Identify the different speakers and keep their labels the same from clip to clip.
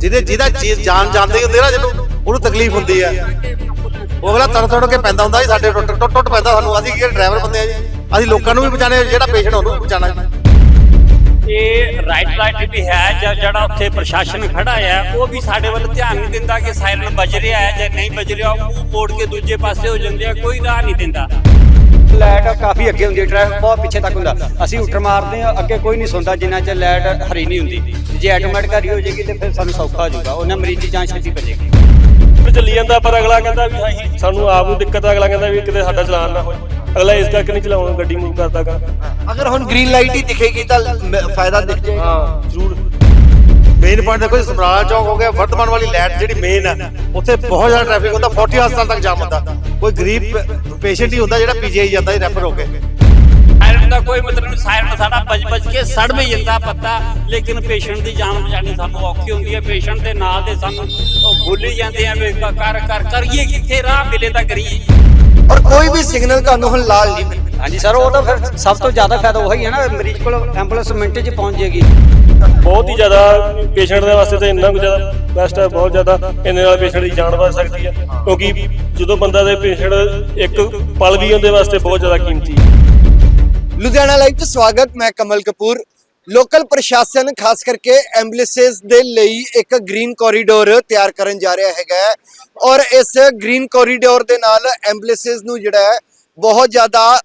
Speaker 1: ਜਿਹਦੇ ਜਿਹਦਾ ਚੀਜ਼ ਜਾਨ ਜਾਂਦੇ ਹੁੰਦੇ ਨਾ ਜਿਹਨੂੰ ਉਹਨੂੰ ਤਕਲੀਫ ਹੁੰਦੀ ਆ। ਉਹ ਅਗਲਾ ਤੜ ਤੜ ਕੇ ਪੈਂਦਾ ਹੁੰਦਾ ਜੀ ਸਾਡੇ ਟੁੱਟ ਟੁੱਟ ਟੁੱਟ ਪੈਂਦਾ ਸਾਨੂੰ। ਅਸੀਂ ਕੀ ਡਰਾਈਵਰ ਬੰਦੇ ਆ ਜੀ। ਅਸੀਂ ਲੋਕਾਂ ਨੂੰ ਵੀ ਬਚਾਣੇ ਜਿਹੜਾ ਪੇਸ਼ੈਂਟ ਉਹਨੂੰ ਵੀ ਬਚਾਣਾ ਜੀ।
Speaker 2: ਇਹ ਰਾਈਟ ਲਾਈਟ ਵੀ ਹੈ ਜਾਂ ਜਿਹੜਾ ਉੱਥੇ ਪ੍ਰਸ਼ਾਸਨ ਖੜਾ ਹੈ ਉਹ ਵੀ ਸਾਡੇ ਵੱਲ ਧਿਆਨ ਨਹੀਂ ਦਿੰਦਾ ਕਿ ਸਾਇਰਨ ਵੱਜ ਰਿਹਾ ਹੈ ਜਾਂ ਨਹੀਂ ਵੱਜ ਰਿਹਾ। ਉਹ ਮੋੜ ਕੇ ਦੂਜੇ ਪਾਸੇ ਹੋ ਜਾਂਦੇ ਆ ਕੋਈ ਰਾਹ ਨਹੀਂ ਦਿੰਦਾ।
Speaker 3: ਲਾਈਟ ਕਾਫੀ ਅੱਗੇ ਹੁੰਦੀ ਹੈ ਟ੍ਰੈਫਿਕ ਬਹੁਤ ਪਿੱਛੇ ਤੱਕ ਹੁੰਦਾ। ਅਸੀਂ ਉੱਟਰ ਮਾਰਦੇ ਆ ਅੱਗੇ ਕੋਈ ਨਹੀਂ ਸੁਣਦਾ ਜਿੰਨਾ ਚਿਰ ਲਾਈਟ ਹਰੀ ਨਹੀਂ ਹੁੰਦੀ। ਜੇ ਆਟੋਮੈਟਿਕ ਹਰੀ ਹੋ ਜਾਏਗੀ ਤੇ ਫਿਰ ਸਾਨੂੰ ਸੌਖਾ ਹੋ ਜਾਊਗਾ। ਉਹਨਾਂ ਮਰੀਜ਼ ਦੀ ਜਾਨ ਛੇਤੀ ਬਚੇਗੀ?
Speaker 4: ਵੀ ਚੱਲੀ ਜਾਂਦਾ ਪਰ ਅਗਲਾ ਕਹਿੰਦਾ ਵੀ ਹਾਂ ਸਾਨੂੰ ਆਪ ਨੂੰ ਦਿੱਕਤ ਆ ਅਗਲਾ ਕਹਿੰਦਾ ਵੀ ਕਿਤੇ ਸਾਡਾ ਚਲਾਨ ਨਾ ਹੋਏ। ਅਗਲਾ ਇਸ ਕਰਕੇ ਨਹੀਂ ਚਲਾਉਣ ਗੱਡੀ ਮੂਵ ਕਰਦਾਗਾ
Speaker 5: ਅਗਰ ਹੁਣ ਗ੍ਰੀਨ ਲਾਈਟ ਹੀ ਦਿਖੇਗੀ ਤਾਂ ਮ- ਫਾਇਦਾ ਦਿਖ ਜਾਏਗਾ।
Speaker 4: ਹਾਂ ਜ਼ਰੂਰ।
Speaker 1: ਮੇਨ ਪੁਆਇੰਟ ਦੇਖੋ ਜੀ ਸਮਰਾਲਾ ਚੌਕ ਹੋ ਗਿਆ ਵਰਤਮਾਨ ਵਾਲੀ ਲਾਈਟ ਜਿਹੜੀ ਮੇਨ ਹੈ ਉੱਥੇ ਬਹੁਤ ਜ਼ਿਆਦਾ ਟ੍ਰੈਫਿਕ ਹੁੰਦਾ 40 ਹਸਪਤਾਲ ਤੱਕ ਜਾਮ ਹੁੰਦਾ। ਕੋਈ ਗਰੀਬ ਪੇਸ਼ੈਂਟ ਹੀ ਹੁੰਦਾ ਜਿਹੜਾ ਪੀਜੀਆਈ ਜਾਂਦਾ ਜੀ ਰੈਫਰ ਹੋ ਕੇ।
Speaker 2: ਸਾਇਰਨ ਦਾ ਕੋਈ ਮਤਲਬ ਸਾਡਾ ਵੱਜ ਵੱਜ ਕੇ ਸੜ ਵੀ ਜਾਂਦਾ ਪੱਤਾ ਲੇਕਿਨ ਪੇਸ਼ੈਂਟ ਦੀ ਜਾਨ ਬਚਾਣੀ ਸਾਨੂੰ ਔਖੀ ਹੁੰਦੀ ਹੈ। ਪੇਸ਼ੈਂਟ ਦੇ ਨਾਲ ਦੇ ਸਾਨੂੰ ਉਹ ਭੁੱਲੀ ਜਾਂਦੇ ਆ ਵੀ ਕਰ ਕਰ ਕਰੀਏ ਕਿੱਥੇ ਰਾਹ ਮਿਲੇ ਤਾਂ ਕਰੀਏ।
Speaker 5: ਔਰ ਕੋਈ ਵੀ ਸਿਗਨਲ ਤੁਹਾਨੂੰ ਹੁਣ ਲਾਲ ਨਹੀਂ ਮਿਲਦਾ।
Speaker 3: ਹਾਂਜੀ ਸਰ ਉਹ ਤਾਂ ਫਿਰ ਸਭ ਤੋਂ ਜ਼ਿਆਦਾ ਫਾਇਦਾ ਉਹੀ ਹੈ ਨਾ ਮਰੀਜ਼ ਕੋਲ ਐਂਬੂਲੈਂਸ ਮਿੰਟ 'ਚ ਪਹੁੰਚ ਜਾਏਗੀ।
Speaker 4: ਬਹੁਤ ਹੀ ਜ਼ਿਆਦਾ ਪੇਸ਼ੈਂਟ ਦੇ ਵਾਸਤੇ ਤਾਂ ਇੰਨਾ ਕੁ ਜ਼ਿਆਦਾ ਬੈਸਟ ਹੈ ਬਹੁਤ ਜ਼ਿਆਦਾ ਇਹਦੇ ਨਾਲ ਪੇਸ਼ੈਂਟ ਦੀ ਜਾਨ ਬਚ ਸਕਦੀ ਹੈ। ਕਿਉਂਕਿ ਜਦੋਂ ਬੰਦਾ ਦੇ ਪੇਸ਼ੈਂਟ ਇੱਕ ਪਲ ਵੀ ਉਹਦੇ ਵਾਸਤੇ ਬਹੁਤ ਜ਼ਿਆਦਾ ਕੀਮਤੀ ਹੈ।
Speaker 5: ਲੁਧਿਆਣਾ ਲਾਈਵ ਤੋਂ ਸਵਾਗਤ, ਮੈਂ ਕਮਲ ਕਪੂਰ। ਲੋਕਲ ਪ੍ਰਸ਼ਾਸਨ, ਖਾਸ ਕਰਕੇ ਐਂਬੂਲੈਂਸਸ ਦੇ ਲਈ ਇੱਕ ਗ੍ਰੀਨ ਕੋਰੀਡੋਰ ਤਿਆਰ ਕਰਨ ਜਾ ਰਿਹਾ ਹੈਗਾ ਹੈ। ਔਰ ਇਸ ਗ੍ਰੀਨ ਕੋਰੀਡੋਰ ਦੇ ਨਾਲ ਐਂਬੂਲੈਂਸਸ ਨੂੰ ਜਿਹੜਾ ਹੈ, ਬਹੁਤ ਜ਼ਿਆਦਾ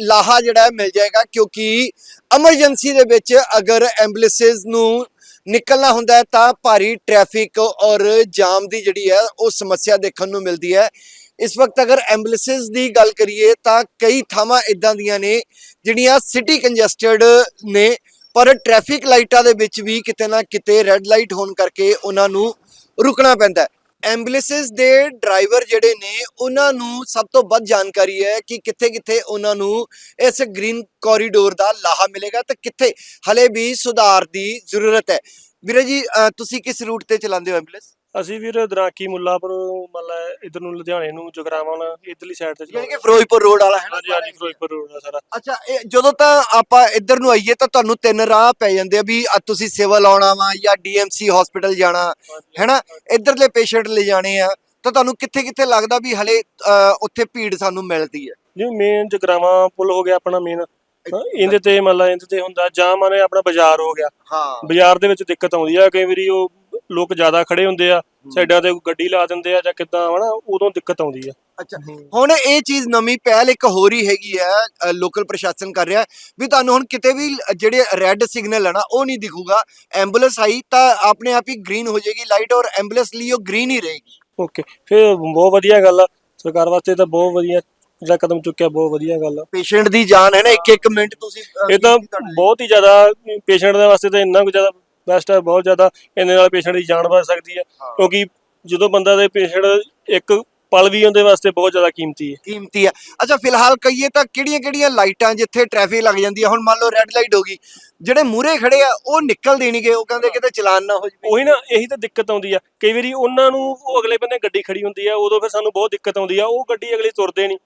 Speaker 5: ਲਾਹਾ ਜਿਹੜਾ ਮਿਲ ਜਾਏਗਾ, ਕਿਉਂਕਿ ਐਮਰਜੈਂਸੀ ਦੇ ਵਿੱਚ ਅਗਰ ਐਂਬੂਲੈਂਸਸ ਨੂੰ ਨਿਕਲਣਾ ਹੁੰਦਾ ਤਾਂ ਭਾਰੀ ਟ੍ਰੈਫਿਕ ਔਰ ਜਾਮ ਦੀ ਜਿਹੜੀ ਹੈ, ਉਹ ਸਮੱਸਿਆ ਦੇਖਣ ਨੂੰ ਮਿਲਦੀ ਹੈ। ਇਸ ਵਕਤ ਅਗਰ ਐਂਬੂਲੈਂਸਸ ਦੀ ਗੱਲ ਕਰੀਏ ਤਾਂ ਕਈ ਥਾਵਾਂ ਇਦਾਂ ਦੀਆਂ ਨੇ ਜਿਹੜੀਆਂ ਸਿਟੀ ਕੰਜੈਸਟਡ ਨੇ, ਪਰ ਟ੍ਰੈਫਿਕ ਲਾਈਟਾਂ ਦੇ ਵਿੱਚ ਵੀ ਕਿਤੇ ਨਾ ਕਿਤੇ ਰੈੱਡ ਲਾਈਟ ਹੋਣ ਕਰਕੇ ਉਹਨਾਂ ਨੂੰ ਰੁਕਣਾ ਪੈਂਦਾ ਹੈ। ਐਂਬੂਲੈਂਸਸ ਦੇ ਡਰਾਈਵਰ ਜਿਹੜੇ ਨੇ, ਉਹਨਾਂ ਨੂੰ ਸਭ ਤੋਂ ਵੱਧ ਜਾਣਕਾਰੀ ਹੈ ਕਿ ਕਿੱਥੇ-ਕਿੱਥੇ ਉਹਨਾਂ ਨੂੰ ਇਸ ਗ੍ਰੀਨ ਕੋਰੀਡੋਰ ਦਾ ਲਾਹਾ ਮਿਲੇਗਾ ਤੇ ਕਿੱਥੇ ਹਲੇ ਵੀ ਸੁਧਾਰ ਦੀ ਜ਼ਰੂਰਤ ਹੈ। ਵੀਰੇ ਜੀ ਤੁਸੀਂ ਕਿਸ ਰੂਟ ਤੇ ਚਲਾਉਂਦੇ ਹੋ ਐਂਬੂਲੈਂਸ?
Speaker 4: ਅਸੀਂ ਵੀਰ ਦਰਾਕੀ ਮੁੱਲਾਪੁਰ ਮਤਲਬ ਇਧਰ ਨੂੰ ਲੁਧਿਆਣੇ ਨੂੰ ਜਗਰਾਵਾਂ ਇਧਰਲੀ ਸਾਈਡ ਤੇ
Speaker 5: ਯਾਨੀ ਕਿ ਫਿਰੋਜ਼ਪੁਰ ਰੋਡ ਵਾਲਾ ਹੈ ਨਾ?
Speaker 4: ਹਾਂਜੀ ਹਾਂਜੀ ਫਿਰੋਜ਼ਪੁਰ ਰੋਡ ਦਾ ਸਾਰਾ।
Speaker 5: ਅੱਛਾ ਇਹ ਜਦੋਂ ਤਾਂ ਆਪਾਂ ਇੱਧਰ ਨੂੰ ਆਈਏ ਤਾਂ ਤੁਹਾਨੂੰ ਤਿੰਨ ਰਾਹ ਪੈ ਜਾਂਦੇ ਆ ਵੀ ਅੱਜ ਤੁਸੀਂ ਸਿਵਲ ਆਉਣਾ ਵਾ ਜਾਂ ਡੀਐਮਸੀ ਹਸਪੀਟਲ ਜਾਣਾ ਹੈਨਾ ਇੱਧਰਲੇ ਪੇਸ਼ੈਂਟ ਲੈ ਜਾਣੇ ਆ ਤਾਂ ਤੁਹਾਨੂੰ ਕਿੱਥੇ ਕਿੱਥੇ ਲੱਗਦਾ ਵੀ ਹਲੇ ਉੱਥੇ ਭੀੜ ਸਾਨੂੰ ਮਿਲਦੀ ਹੈ?
Speaker 4: ਜਿਵੇਂ ਮੇਨ ਜਗਰਾਵਾਂ ਪੁਲ ਹੋ ਗਿਆ ਆਪਣਾ ਮੇਨ ਇਹਦੇ ਤੇ ਮਤਲਬ ਇਹਦੇ ਤੇ ਹੁੰਦਾ ਜਾਮ ਆਨੇ ਆਪਣਾ ਬਾਜ਼ਾਰ ਹੋ ਗਿਆ।
Speaker 5: ਹਾਂ।
Speaker 4: ਬਾਜ਼ਾਰ ਦੇ ਵਿੱਚ ਦਿੱਕਤ ਆਉਂਦੀ ਆ ਕਈ ਵਾਰੀ ਉਹ ਲੋਕ ਜ਼ਿਆਦਾ ਖੜੇ ਹੁੰਦੇ ਆ ਸਾਈਡਾਂ ਤੇ ਗੱਡੀ ਲਾ ਦਿੰਦੇ ਆ ਜਾਂ ਕਿੱਦਾਂ ਹਨਾ ਉਦੋਂ ਦਿੱਕਤ ਆਉਂਦੀ ਆ।
Speaker 5: ਅੱਛਾ ਹੁਣ ਇਹ ਚੀਜ਼ ਨਵੀਂ ਪਹਿਲ ਇੱਕ ਹੋਰ ਹੀ ਹੈਗੀ ਹੈ ਲੋਕਲ ਪ੍ਰਸ਼ਾਸਨ ਕਰ ਰਿਹਾ। ਵੀ ਤੁਹਾਨੂੰ ਹੁਣ ਕਿਤੇ ਵੀ ਜਿਹੜੇ ਰੈੱਡ ਸਿਗਨਲ ਹੈ ਨਾ ਉਹ ਨਹੀਂ ਦਿਖੂਗਾ। ਐਂਬੂਲੈਂਸ ਆਈ ਤਾਂ ਆਪਣੇ ਆਪ ਹੀ ਗ੍ਰੀਨ ਹੋ ਜਾਏਗੀ ਲਾਈਟ ਔਰ ਐਂਬੂਲੈਂਸ ਲਈ ਉਹ ਗ੍ਰੀਨ ਹੀ ਰਹੇਗੀ।
Speaker 4: ਓਕੇ ਫਿਰ ਬਹੁਤ ਵਧੀਆ ਗੱਲ ਆ। ਸਰਕਾਰ ਵਾਸਤੇ ਤਾਂ ਬਹੁਤ ਵਧੀਆ ਜਿਹੜਾ ਕਦਮ ਚੁੱਕਿਆ ਬਹੁਤ ਵਧੀਆ ਗੱਲ ਆ।
Speaker 5: ਪੇਸ਼ੈਂਟ ਦੀ ਜਾਨ ਹੈ ਨਾ ਇੱਕ ਇੱਕ ਮਿੰਟ ਤੁਸੀਂ
Speaker 4: ਇਹ ਤਾਂ ਬਹੁਤ ਹੀ ਜ਼ਿਆਦਾ ਪੇਸ਼ੈਂਟ ਦੇ ਵਾਸਤੇ ਤਾਂ ਇੰਨਾ ਕੁ ਜ਼ਿਆਦਾ ਬੈਸਟ ਹੈ ਬਹੁਤ ਜ਼ਿਆਦਾ ਇਹਦੇ ਨਾਲ ਪੇਸ਼ੈਂਟ ਦੀ ਜਾਨ ਬਚ ਸਕਦੀ ਹੈ। ਕਿਉਂਕਿ ਜਦੋਂ ਬੰਦਾ ਦੇ ਪੇਸ਼ੈਂਟ ਇੱਕ ਪਲ ਵੀ ਉਹਦੇ ਵਾਸਤੇ ਬਹੁਤ ਜ਼ਿਆਦਾ ਕੀਮਤੀ ਹੈ।
Speaker 5: ਕੀਮਤੀ ਹੈ। ਅੱਛਾ ਫਿਲਹਾਲ ਕਹੀਏ ਤਾਂ ਕਿਹੜੀਆਂ ਕਿਹੜੀਆਂ ਲਾਈਟਾਂ ਜਿੱਥੇ ਟ੍ਰੈਫਿਕ ਲੱਗ ਜਾਂਦੀ ਹੈ? ਹੁਣ ਮੰਨ ਲਓ ਰੈੱਡ ਲਾਈਟ ਹੋ ਗਈ ਜਿਹੜੇ ਮੂਰੇ ਖੜੇ ਆ ਉਹ ਨਿਕਲ ਦੇਣਗੇ ਉਹ ਕਹਿੰਦੇ ਕਿਤੇ ਚਲਾਨ ਨਾ ਹੋ ਜਾਵੇ।
Speaker 4: ਉਹੀ ਨਾ ਇਹੀ ਤਾਂ ਦਿੱਕਤ ਆਉਂਦੀ ਆ। ਕਈ ਵਾਰੀ ਉਹਨਾਂ ਨੂੰ ਉਹ ਅਗਲੇ ਬੰਨੇ ਗੱਡੀ ਖੜੀ ਹੁੰਦੀ ਆ ਉਦੋਂ ਫਿਰ ਸਾਨੂੰ ਬਹੁਤ ਦਿੱਕਤ ਆਉਂਦੀ ਆ ਉਹ ਗੱਡੀ ਅਗਲੇ ਤੁਰਦੇ ਨਹੀਂ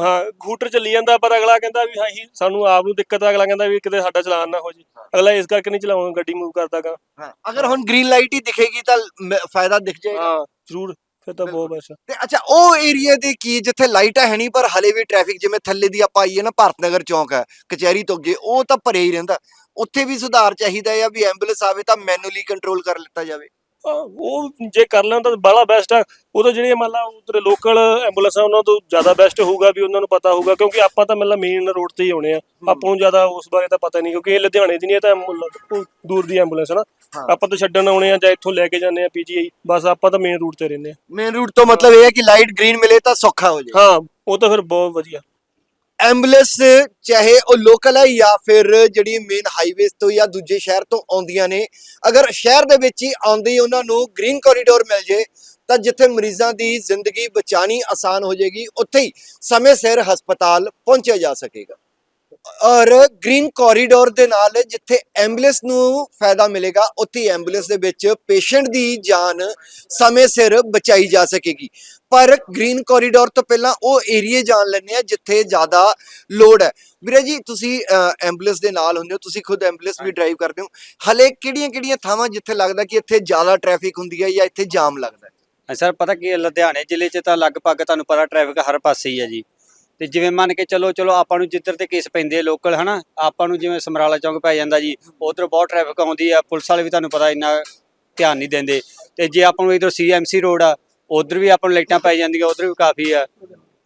Speaker 4: ਹਾਂ ਖੂਟਰ ਚੱਲੀ ਜਾਂਦਾ ਪਰ ਅਗਲਾ ਕਹਿੰਦਾ ਵੀ ਹਾਂ ਹੀ ਸਾਨੂੰ ਆਪ ਨੂੰ ਦਿੱਕਤ ਆ ਅਗਲਾ ਕਹਿੰਦਾ ਵੀ ਕਿਤੇ ਸਾਡਾ ਚਲਾਨ ਨਾ ਹੋ ਜੇ। ਅਗਲਾ ਇਸ ਕਰਕੇ ਨਹੀਂ ਚਲਾਉਣ ਗੱਡੀ ਮੂਵ ਕਰਦਾਗਾ।
Speaker 5: ਹਾਂ ਅਗਰ ਹੁਣ ਗ੍ਰੀਨ ਲਾਈਟ ਹੀ ਦਿਖੇਗੀ ਤਾਂ ਮ- ਫਾਇਦਾ ਦਿਖ ਜਾਏਗਾ।
Speaker 4: ਹਾਂ ਜ਼ਰੂਰ ਫਿਰ ਤਾਂ ਬਹੁਤ ਬੈਸਟ
Speaker 5: ਤੇ ਅੱਛਾ ਉਹ ਏਰੀਆ ਦੇ ਕੀ ਜਿੱਥੇ ਲਾਈਟਾਂ ਹੈ ਨਹੀਂ ਪਰ ਹਲੇ ਵੀ ਟ੍ਰੈਫਿਕ ਜਿਵੇਂ ਥੱਲੇ ਦੀ ਆਪਾਂ ਆਈਏ ਨਾ ਭਾਰਤ ਨਗਰ ਚੌਂਕ ਹੈ ਕਚਹਿਰੀ ਤੋਂ ਅੱਗੇ ਉਹ ਤਾਂ ਭਰੇ ਹੀ ਰਹਿੰਦਾ। ਉੱਥੇ ਵੀ ਸੁਧਾਰ ਚਾਹੀਦਾ ਹੈ ਵੀ ਐਂਬੂਲੈਂਸ ਆਵੇ ਤਾਂ ਮੈਨੂਅਲੀ ਕੰਟਰੋਲ ਕਰ ਲਿੱਤਾ ਜਾਵੇ।
Speaker 4: ਉਹ ਜੇ ਕਰ ਲੈਣ ਤਾਂ ਬਾਲਾ ਬੈਸਟ ਆ। ਉਹ ਤਾਂ ਜਿਹੜੇ ਮੰਨ ਲਾ ਉਧਰ ਲੋਕਲ ਐਂਬੂਲੈਂਸ ਆ ਉਹਨਾਂ ਤੋਂ ਜ਼ਿਆਦਾ ਬੈਸਟ ਹੋਊਗਾ ਵੀ ਉਹਨਾਂ ਨੂੰ ਪਤਾ ਹੋਊਗਾ ਕਿਉਂਕਿ ਆਪਾਂ ਤਾਂ ਮਤਲਬ ਮੇਨ ਰੋਡ ਤੇ ਹੀ ਆਉਣੇ ਆ। ਆਪਾਂ ਨੂੰ ਜ਼ਿਆਦਾ ਉਸ ਬਾਰੇ ਤਾਂ ਪਤਾ ਨਹੀਂ ਕਿਉਂਕਿ ਇਹ ਲੁਧਿਆਣੇ ਦੀ ਨਹੀਂ ਇਹ ਤਾਂ ਐਂਬੂਲੈਂਸ ਦੂਰ ਦੀ ਐਂਬੂਲੈਂਸ ਹੈ ਨਾ। ਆਪਾਂ ਤਾਂ ਛੱਡਣ ਆਉਣੇ ਆ ਜਾਂ ਇੱਥੋਂ ਲੈ ਕੇ ਜਾਂਦੇ ਆ ਪੀਜੀਆਈ ਬਸ ਆਪਾਂ ਤਾਂ ਮੇਨ ਰੂਟ ਤੇ ਰਹਿੰਦੇ ਆ।
Speaker 5: ਮੇਨ ਰੂਟ ਤੋਂ ਮਤਲਬ ਇਹ ਹੈ ਕਿ ਲਾਈਟ ਗ੍ਰੀਨ ਮਿਲੇ ਤਾਂ ਸੌਖਾ ਹੋ ਜਾਏ।
Speaker 4: ਹਾਂ ਉਹ ਤਾਂ ਫਿਰ ਬਹੁਤ ਵਧੀਆ।
Speaker 5: ਐਂਬੂਲੈਂਸ, ਚਾਹੇ ਉਹ ਲੋਕਲ ਹੈ ਜਾਂ ਫਿਰ ਜਿਹੜੀ ਮੇਨ ਹਾਈਵੇਜ਼ ਤੋਂ ਜਾਂ ਦੂਜੇ ਸ਼ਹਿਰ ਤੋਂ ਆਉਂਦੀਆਂ ਨੇ, ਅਗਰ ਸ਼ਹਿਰ ਦੇ ਵਿੱਚ ਹੀ ਆਉਂਦੀ ਉਹਨਾਂ ਨੂੰ ਗ੍ਰੀਨ ਕੋਰੀਡੋਰ ਮਿਲ ਜੇ, ਤਾਂ ਜਿੱਥੇ ਮਰੀਜ਼ਾਂ ਦੀ ਜ਼ਿੰਦਗੀ ਬਚਾਣੀ ਆਸਾਨ ਹੋ ਜਾਏਗੀ, ਉੱਥੇ ਹੀ ਸਮੇਂ ਸਿਰ ਹਸਪਤਾਲ ਪਹੁੰਚਿਆ ਜਾ ਸਕੇਗਾ। ਔਰ ਗ੍ਰੀਨ ਕੋਰੀਡੋਰ ਦੇ ਨਾਲ ਜਿੱਥੇ ਐਂਬੂਲੈਂਸ ਨੂੰ ਫਾਇਦਾ ਮਿਲੇਗਾ, ਉੱਥੇ ਐਂਬੂਲੈਂਸ ਦੇ ਵਿੱਚ ਪੇਸ਼ੈਂਟ ਦੀ ਜਾਨ ਸਮੇਂ ਸਿਰ ਬਚਾਈ ਜਾ ਸਕੇਗੀ। ਪਰ ਗ੍ਰੀਨ ਕੋਰੀਡੋਰ ਤੋਂ ਪਹਿਲਾਂ ਉਹ ਏਰੀਏ ਜਾਣ ਲੈਂਦੇ ਆ ਜਿੱਥੇ ਜ਼ਿਆਦਾ ਲੋਡ ਹੈ। ਵੀਰੇ ਜੀ ਤੁਸੀਂ ਐਂਬੂਲੈਂਸ ਦੇ ਨਾਲ ਹੁੰਦੇ ਹੋ ਤੁਸੀਂ ਖੁਦ ਐਂਬੂਲੈਂਸ ਵੀ ਡਰਾਈਵ ਕਰਦੇ ਹੋ। ਹਲੇ ਕਿਹੜੀਆਂ-ਕਿਹੜੀਆਂ ਥਾਵਾਂ ਜਿੱਥੇ ਲੱਗਦਾ ਕਿ ਇੱਥੇ ਜ਼ਿਆਦਾ ਟ੍ਰੈਫਿਕ ਹੁੰਦੀ ਹੈ ਜਾਂ ਇੱਥੇ ਜਾਮ ਲੱਗਦਾ ਹੈ?
Speaker 3: ਸਰ ਪਤਾ ਕੀ ਲੁਧਿਆਣੇ ਜ਼ਿਲ੍ਹੇ 'ਚ ਤਾਂ ਲਗਭਗ ਤੁਹਾਨੂੰ ਪਤਾ ਟ੍ਰੈਫਿਕ ਹਰ ਪਾਸੇ ਹੀ ਹੈ ਜੀ। ਤੇ ਜਿਵੇਂ ਮੰਨ ਕੇ ਚੱਲੋ ਚਲੋ ਆਪਾਂ ਨੂੰ ਜਿੱਧਰ ਤੇ ਕੇਸ ਪੈਂਦੇ ਆ ਲੋਕਲ ਹਨਾ? ਆਪਾਂ ਨੂੰ ਜਿਵੇਂ ਸਮਰਾਲਾ ਚੌਂਕ ਪੈ ਜਾਂਦਾ ਜੀ ਉਧਰ ਬਹੁਤ ਟ੍ਰੈਫਿਕ ਆਉਂਦੀ ਆ। ਪੁਲਿਸ ਵਾਲੇ ਵੀ ਤੁਹਾਨੂੰ ਪਤਾ ਇੰਨਾ ਧਿਆਨ ਨਹੀਂ ਦਿੰਦੇ। ਤੇ ਜੇ ਆਪਾਂ ਨੂੰ ਇਧਰ ਸੀਐਮਸੀ ਰੋਡ ਆ ਉਧਰ ਵੀ ਆਪਾਂ ਨੂੰ ਲਾਈਟਾਂ ਪੈ ਜਾਂਦੀਆਂ, ਉਧਰ ਵੀ ਕਾਫੀ ਆ।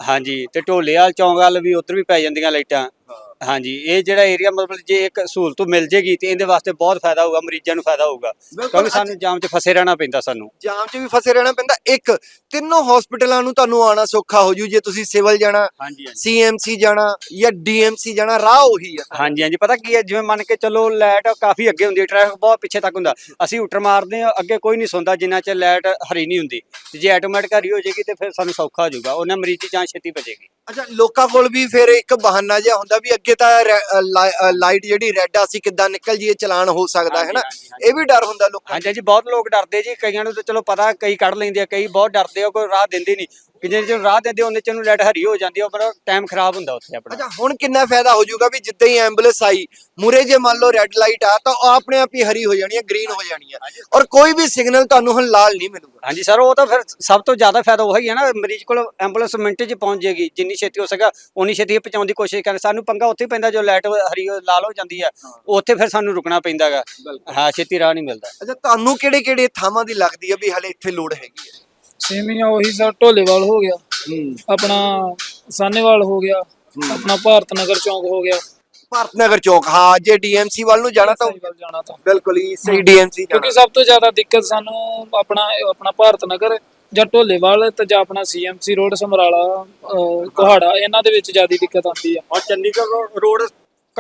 Speaker 3: ਹਾਂਜੀ, ਤੇ ਢੋਲੇ ਵਾਲ ਚੌਂਕ ਵਾਲ ਵੀ ਉਧਰ ਵੀ ਪੈ ਜਾਂਦੀਆਂ ਲਾਈਟਾਂ। ਹਾਂਜੀ ਇਹ ਜਿਹੜਾ ਏਰੀਆ ਮਤਲਬ ਜੇ ਇੱਕ ਸਹੂਲਤ ਮਿਲ ਜੇਗੀ ਤੇ ਇਹਦੇ ਵਾਸਤੇ ਬਹੁਤ ਫਾਇਦਾ ਹੋਊਗਾ ਮਰੀਜ਼ਾਂ ਨੂੰ ਫਾਇਦਾ ਹੋਊਗਾ। ਕਿਉਂਕਿ ਸਾਨੂੰ ਜਾਮ 'ਚ ਫਸੇ ਰਹਿਣਾ ਪੈਂਦਾ ਸਾਨੂੰ।
Speaker 5: ਜਾਮ 'ਚ ਵੀ ਫਸੇ ਰਹਿਣਾ ਪੈਂਦਾ। ਇੱਕ ਤਿੰਨੋਂ ਹਸਪੀਟਲਾਂ ਨੂੰ ਤੁਹਾਨੂੰ ਆਉਣਾ ਸੌਖਾ ਹੋ ਜੂ ਜੇ ਤੁਸੀਂ ਸਿਵਲ ਜਾਣਾ ਸੀਐਮਸੀ ਜਾਣਾ ਜਾਂ ਡੀਐਮਸੀ ਜਾਣਾ ਰਾਹ ਉਹੀ ਆ।
Speaker 3: ਹਾਂਜੀ ਹਾਂਜੀ ਪਤਾ ਕੀ ਹੈ? ਜਿਵੇਂ ਮੰਨ ਕੇ ਚੱਲੋ ਲਾਈਟ ਕਾਫੀ ਅੱਗੇ ਹੁੰਦੀ ਹੈ ਟ੍ਰੈਫਿਕ ਬਹੁਤ ਪਿੱਛੇ ਤੱਕ ਹੁੰਦਾ। ਅਸੀਂ ਹੂਟਰ ਮਾਰਦੇ ਆ ਅੱਗੇ ਕੋਈ ਨਹੀਂ ਸੁਣਦਾ ਜਿੰਨਾ ਚਿਰ ਲਾਈਟ ਹਰੀ ਨਹੀਂ ਹੁੰਦੀ। ਜੇ ਆਟੋਮੈਟਿਕ ਹਰੀ ਹੋ ਜਾਏਗੀ ਤੇ ਫਿਰ ਸਾਨੂੰ ਸੌਖਾ ਹੋ ਜਾਊਗਾ ਉਹਨਾਂ ਮਰੀਜ਼ ਦੀ ਜਾਨ ਛੇਤੀ ਬਚੇਗੀ
Speaker 5: ਅੱਛਾ ਲੋਕਾਂ ਕੋਲ ਵੀ ਫਿਰ ਇੱਕ ਬਹਾਨਾ ਜਿਹਾ ਹੁੰਦਾ ਵੀ ਅੱਗੇ ਤਾਂ ਲਾਈਟ ਜਿਹੜੀ ਰੈੱਡ ਆ ਅਸੀਂ ਕਿੱਦਾਂ ਨਿਕਲ ਜੀਏ ਚਲਾਨ ਹੋ ਸਕਦਾ ਹੈ ਨਾ ਇਹ ਵੀ ਡਰ ਹੁੰਦਾ ਲੋਕਾਂ
Speaker 3: ਹਾਂਜੀ ਹਾਂਜੀ ਬਹੁਤ ਲੋਕ ਡਰਦੇ ਜੀ ਕਈਆਂ ਨੂੰ ਤਾਂ ਚਲੋ ਪਤਾ ਕਈ ਕੱਢ ਲੈਂਦੇ ਆ ਕਈ ਬਹੁਤ ਡਰਦੇ ਆ ਕੋਈ ਰਾਹ ਦਿੰਦੇ ਨਹੀਂ। ਕਿ ਜੇ ਚਿਰ ਰਾਹ ਦਿੰਦੇ ਉਹਨੇ ਚਿਰ ਨੂੰ ਲਾਈਟ ਹਰੀ ਹੋ ਜਾਂਦੀ ਆ ਪਰ ਟਾਈਮ ਖਰਾਬ ਹੁੰਦਾ ਉੱਥੇ ਆਪਣਾ।
Speaker 5: ਅੱਛਾ ਹੁਣ ਕਿੰਨਾ ਫਾਇਦਾ ਹੋ ਜਾਊਗਾ ਵੀ ਜਿੱਦਾਂ ਹੀ ਐਂਬੂਲੈਂਸ ਆਈ ਮੂਰੇ ਜੇ ਮੰਨ ਲਓ ਰੈੱਡ ਲਾਈਟ ਆ ਤਾਂ ਉਹ ਆਪਣੇ ਆਪ ਹੀ ਹਰੀ ਹੋ ਜਾਣੀ ਹੈ ਗ੍ਰੀਨ ਹੋ ਜਾਣੀ ਹੈ ਔਰ ਕੋਈ ਵੀ ਸਿਗਨਲ ਤੁਹਾਨੂੰ ਹੁਣ ਲਾਲ ਨਹੀਂ ਮਿਲੂਗਾ।
Speaker 3: ਹਾਂਜੀ ਸਰ ਉਹ ਤਾਂ ਫਿਰ ਸਭ ਤੋਂ ਜ਼ਿਆਦਾ ਫਾਇਦਾ ਉਹ ਹੀ ਹੈ ਨਾ ਮਰੀਜ਼ ਕੋਲ ਐਂਬੂਲੈਂਸ ਮਿੰਟ 'ਚ ਪਹੁੰਚ ਜਾਏਗੀ ਜਿੰਨੀ ਛੇਤੀ ਹੋ ਸਕਾ ਉਨੀ ਛੇਤੀ ਪਹੁੰਚਾਉਣ ਦੀ ਕੋਸ਼ਿਸ਼ ਕਰਨ ਸਾਨੂੰ ਪੰਗਾ ਉੱਥੇ ਹੀ ਪੈਂਦਾ ਜੋ ਲਾਈਟ ਹਰੀ ਹੋ- ਲਾਲ ਹੋ ਜਾਂਦੀ ਆ ਉੱਥੇ ਫਿਰ ਸਾਨੂੰ ਰੁਕਣਾ ਪੈਂਦਾਗਾ। ਹਾਂ ਛੇਤੀ ਰਾਹ ਨਹੀਂ ਮਿਲਦਾ।
Speaker 5: ਅੱਛਾ ਤੁਹਾਨੂੰ ਕਿਹੜੇ ਕਿਹੜੇ ਥਾਵਾਂ ਦੀ ਲੱਗਦੀ ਹੈ ਵੀ ਹਲੇ ਇੱਥੇ ਲੋੜ ਹੈਗੀ ਹੈ
Speaker 6: ਸੇਮੀਆਂ ਉਹੀ ਸਰ ਢੋਲੇਵਾਲ ਹੋ ਗਿਆ। ਆਪਣਾ ਸਾਨੇਵਾਲ ਹੋ ਗਿਆ। ਆਪਣਾ ਭਾਰਤ ਨਗਰ ਚੌਂਕ ਹੋ ਗਿਆ।
Speaker 5: ਭਾਰਤ ਨਗਰ ਚੌਕ ਹਾਂ ਜੇ ਡੀਐਮਸੀ ਵੱਲ ਨੂੰ ਜਾਣਾ ਤਾਂ
Speaker 6: ਸਾਈਕਲ ਜਾਣਾ ਤਾਂ।
Speaker 5: ਬਿਲਕੁਲ ਹੀ ਸਹੀ ਡੀਐਮਸੀ
Speaker 6: ਕਿਉਂਕਿ ਸਭ ਤੋਂ ਜ਼ਿਆਦਾ ਦਿੱਕਤ ਸਾਨੂੰ ਆਪਣਾ ਆਪਣਾ ਭਾਰਤ ਨਗਰ ਜਾਂ ਢੋਲੇਵਾਲ ਤੇ ਜਾਂ ਆਪਣਾ ਸੀਐਮਸੀ ਰੋਡ ਸਮਰਾਲਾ ਕੁਹਾੜਾ ਇਹਨਾਂ ਦੇ ਵਿੱਚ ਜ਼ਿਆਦਾ ਦਿੱਕਤ ਆਉਂਦੀ ਆ।
Speaker 3: ਔਰ ਚੰਡੀਗੜ੍ਹ ਰੋਡ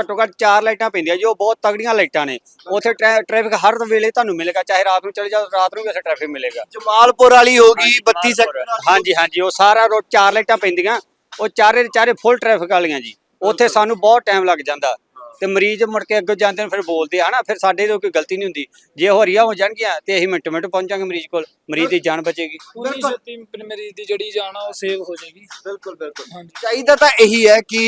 Speaker 3: ਘੱਟੋ ਘੱਟ ਚਾਰ ਲਾਈਟਾਂ ਪੈਂਦੀਆਂ ਜੀ ਉਹ ਬਹੁਤ ਤਗੜੀਆਂ ਲਾਈਟਾਂ ਨੇ। ਉੱਥੇ ਟ੍ਰੈ- ਟ੍ਰੈਫਿਕ ਹਰ ਵੇਲੇ ਤੁਹਾਨੂੰ ਮਿਲੇਗਾ ਚਾਹੇ ਰਾਤ ਨੂੰ ਚਲੇ ਜਾਓ ਰਾਤ ਨੂੰ ਵੀ ਉੱਥੇ ਟ੍ਰੈਫਿਕ ਮਿਲੇਗਾ।
Speaker 5: ਜਮਾਲਪੁਰ ਵਾਲੀ ਹੋ ਗਈ 32 ਸੈਕਟਰ
Speaker 3: ਹਾਂਜੀ ਹਾਂਜੀ ਉਹ ਸਾਰਾ ਰੋਡ ਚਾਰ ਲਾਈਟਾਂ ਪੈਂਦੀਆਂ ਉਹ ਚਾਰੇ ਚਾਰੇ ਫੁੱਲ ਟ੍ਰੈਫਿਕ ਵਾਲੀਆਂ ਜੀ। ਉੱਥੇ ਸਾਨੂੰ ਬਹੁਤ ਟਾਈਮ ਲੱਗ ਜਾਂਦਾ। ਤੇ ਮਰੀਜ਼ ਮੁੜ ਕੇ ਅੱਗੇ ਜਾਂਦੇ ਨੇ ਫਿਰ ਬੋਲਦੇ ਆ ਹਨਾ ਫਿਰ ਸਾਡੇ ਤੋਂ ਕੋਈ ਗਲਤੀ ਨਹੀਂ ਹੁੰਦੀ। ਜੇ ਹਰੀਆਂ ਹੋ ਜਾਣਗੀਆਂ ਤੇ ਅਸੀਂ ਮਿੰਟ ਮਿੰਟ ਪਹੁੰਚਾਂਗੇ ਮਰੀਜ਼ ਕੋਲ ਮਰੀਜ਼ ਦੀ ਜਾਨ ਬਚੇਗੀ।
Speaker 6: ਉਨੀ ਛੇਤੀ ਮਰੀਜ਼ ਦੀ ਜਿਹੜੀ ਜਾਨ ਆ ਉਹ ਸੇਵ ਹੋ ਜਾਏਗੀ।
Speaker 5: ਬਿਲਕੁਲ ਬਿਲਕੁਲ। ਚਾਹੀਦਾ ਤਾਂ ਇਹੀ ਹੈ ਕਿ